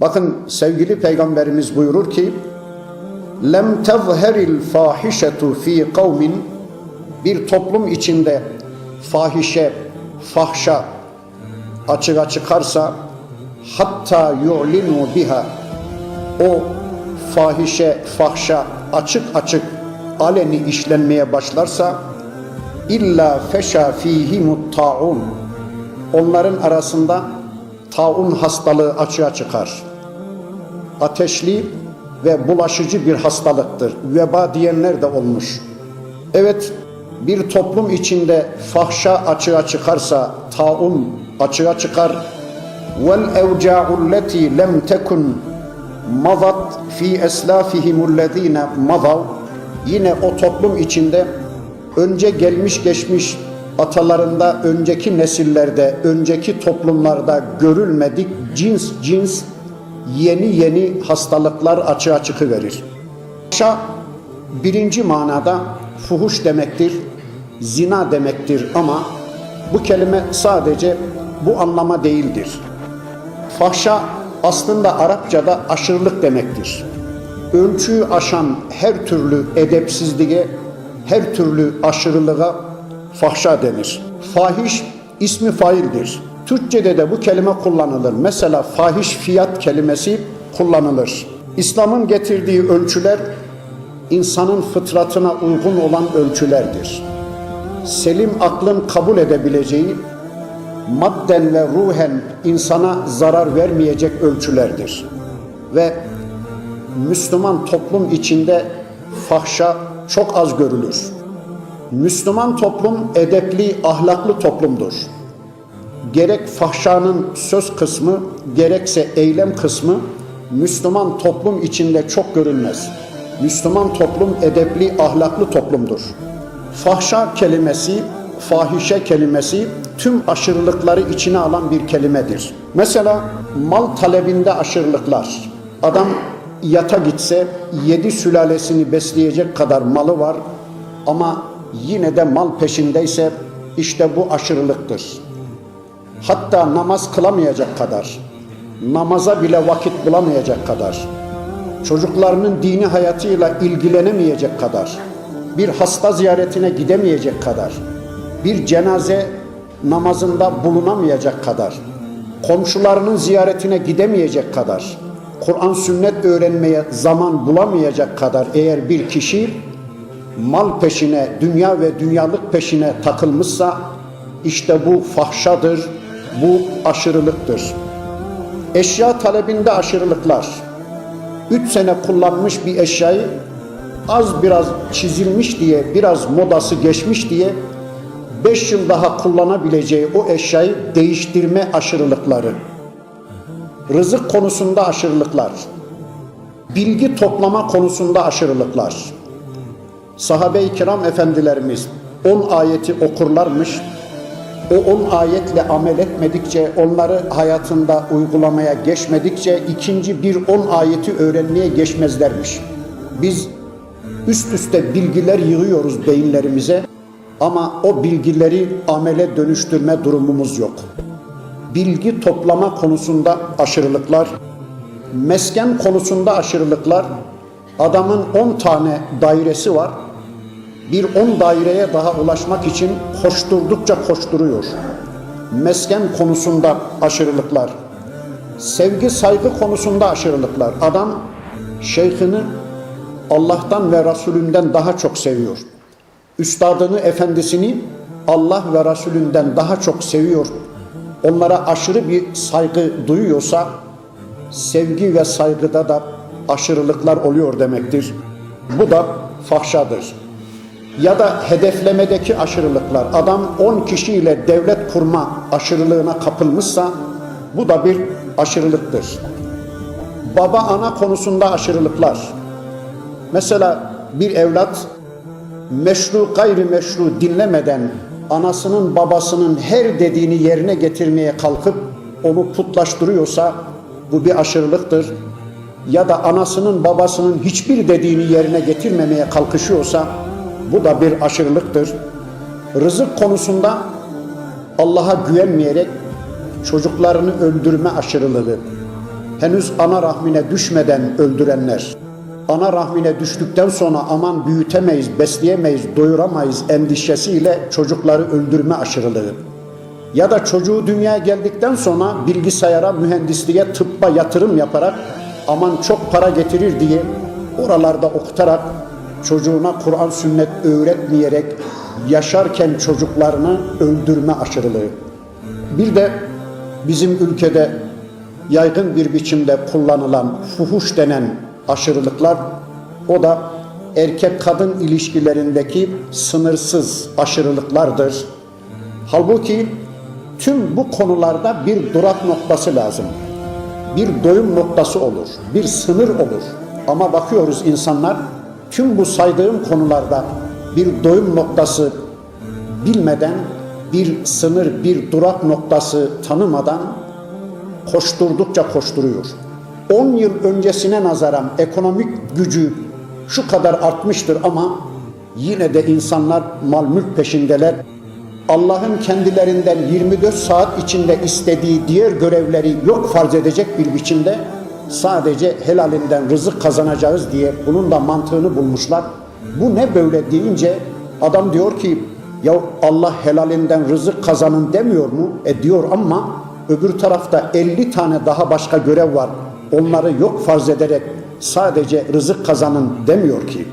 Bakın sevgili peygamberimiz buyurur ki lem tezheril fahişetu fi kavmin. Bir toplum içinde fahişe, fahşa açığa çıkarsa hatta yu'linu biha. O fahişe, fahşa açık açık aleni işlenmeye başlarsa illa feşa fihimut taun. Onların arasında taun hastalığı açığa çıkar. Ateşli ve bulaşıcı bir hastalıktır. Veba diyenler de olmuş. Evet, bir toplum içinde fahşa açığa çıkarsa, taun açığa çıkar. Vel evca'u leti lem tekun madat fi eslafihimüllezine madav yine o toplum içinde önce gelmiş geçmiş atalarında önceki nesillerde önceki toplumlarda görülmedik cins cins yeni yeni hastalıklar açığa çıkıverir. Şa birinci manada fuhuş demektir, zina demektir ama bu kelime sadece bu anlama değildir. Fahşa aslında Arapçada aşırılık demektir. Ölçüyü aşan her türlü edepsizliğe, her türlü aşırılığa fahşa denir. Fahiş ismi faildir. Türkçede de bu kelime kullanılır. Mesela fahiş fiyat kelimesi kullanılır. İslam'ın getirdiği ölçüler insanın fıtratına uygun olan ölçülerdir. Selim aklın kabul edebileceği madden ve ruhen insana zarar vermeyecek ölçülerdir. Ve Müslüman toplum içinde fahşa çok az görülür. Müslüman toplum edepli, ahlaklı toplumdur. Gerek fahşanın söz kısmı, gerekse eylem kısmı Müslüman toplum içinde çok görülmez. Müslüman toplum edepli, ahlaklı toplumdur. Fahşa kelimesi, fahişe kelimesi tüm aşırılıkları içine alan bir kelimedir. Mesela mal talebinde aşırılıklar. Adam yata gitse yedi sülalesini besleyecek kadar malı var ama yine de mal peşindeyse işte bu aşırılıktır. Hatta namaz kılamayacak kadar, namaza bile vakit bulamayacak kadar, çocuklarının dini hayatıyla ilgilenemeyecek kadar, bir hasta ziyaretine gidemeyecek kadar, bir cenaze namazında bulunamayacak kadar, komşularının ziyaretine gidemeyecek kadar, Kur'an sünnet öğrenmeye zaman bulamayacak kadar eğer bir kişi mal peşine, dünya ve dünyalık peşine takılmışsa işte bu fahşadır, bu aşırılıktır. Eşya talebinde aşırılıklar. Üç sene kullanmış bir eşyayı az biraz çizilmiş diye, biraz modası geçmiş diye beş yıl daha kullanabileceği o eşyayı değiştirme aşırılıkları. Rızık konusunda aşırılıklar. Bilgi toplama konusunda aşırılıklar. Sahabe-i kiram efendilerimiz 10 ayeti okurlarmış. O 10 ayetle amel etmedikçe, onları hayatında uygulamaya geçmedikçe ikinci bir 10 ayeti öğrenmeye geçmezlermiş. Biz üst üste bilgiler yığıyoruz beyinlerimize ama o bilgileri amele dönüştürme durumumuz yok. Bilgi toplama konusunda aşırılıklar, mesken konusunda aşırılıklar, adamın 10 tane dairesi var, bir 10 daireye daha ulaşmak için koşturdukça koşturuyor. Mesken konusunda aşırılıklar, sevgi saygı konusunda aşırılıklar. Adam şeyhini Allah'tan ve Resulünden daha çok seviyor. Üstadını, efendisini Allah ve Resulünden daha çok seviyor. Onlara aşırı bir saygı duyuyorsa sevgi ve saygıda da aşırılıklar oluyor demektir. Bu da fahşadır. Ya da hedeflemedeki aşırılıklar. Adam 10 kişiyle devlet kurma aşırılığına kapılmışsa bu da bir aşırılıktır. Baba ana konusunda aşırılıklar. Mesela bir evlat meşru gayri meşru dinlemeden anasının babasının her dediğini yerine getirmeye kalkıp onu putlaştırıyorsa bu bir aşırılıktır. Ya da anasının babasının hiçbir dediğini yerine getirmemeye kalkışıyorsa bu da bir aşırılıktır. Rızık konusunda Allah'a güvenmeyerek çocuklarını öldürme aşırılığı. henüz ana rahmine düşmeden öldürenler, ana rahmine düştükten sonra aman büyütemeyiz, besleyemeyiz, doyuramayız endişesiyle çocukları öldürme aşırılığı. Ya da çocuğu dünyaya geldikten sonra bilgisayara, mühendisliğe, tıbba yatırım yaparak aman çok para getirir diye oralarda okutarak çocuğuna Kur'an sünnet öğretmeyerek yaşarken çocuklarını öldürme aşırılığı. Bir de bizim ülkede yaygın bir biçimde kullanılan fuhuş denen aşırılıklar o da erkek kadın ilişkilerindeki sınırsız aşırılıklardır. Halbuki tüm bu konularda bir durak noktası lazım. Bir doyum noktası olur, bir sınır olur. Ama bakıyoruz insanlar tüm bu saydığım konularda bir doyum noktası bilmeden, bir sınır, bir durak noktası tanımadan koşturdukça koşturuyor. 10 yıl öncesine nazaran ekonomik gücü şu kadar artmıştır ama yine de insanlar mal mülk peşindeler. Allah'ın kendilerinden 24 saat içinde istediği diğer görevleri yok farz edecek bir biçimde sadece helalinden rızık kazanacağız diye bunun da mantığını bulmuşlar. Bu ne böyle deyince adam diyor ki ya Allah helalinden rızık kazanın demiyor mu? E diyor ama öbür tarafta 50 tane daha başka görev var. Onları yok farz ederek sadece rızık kazanın demiyor ki.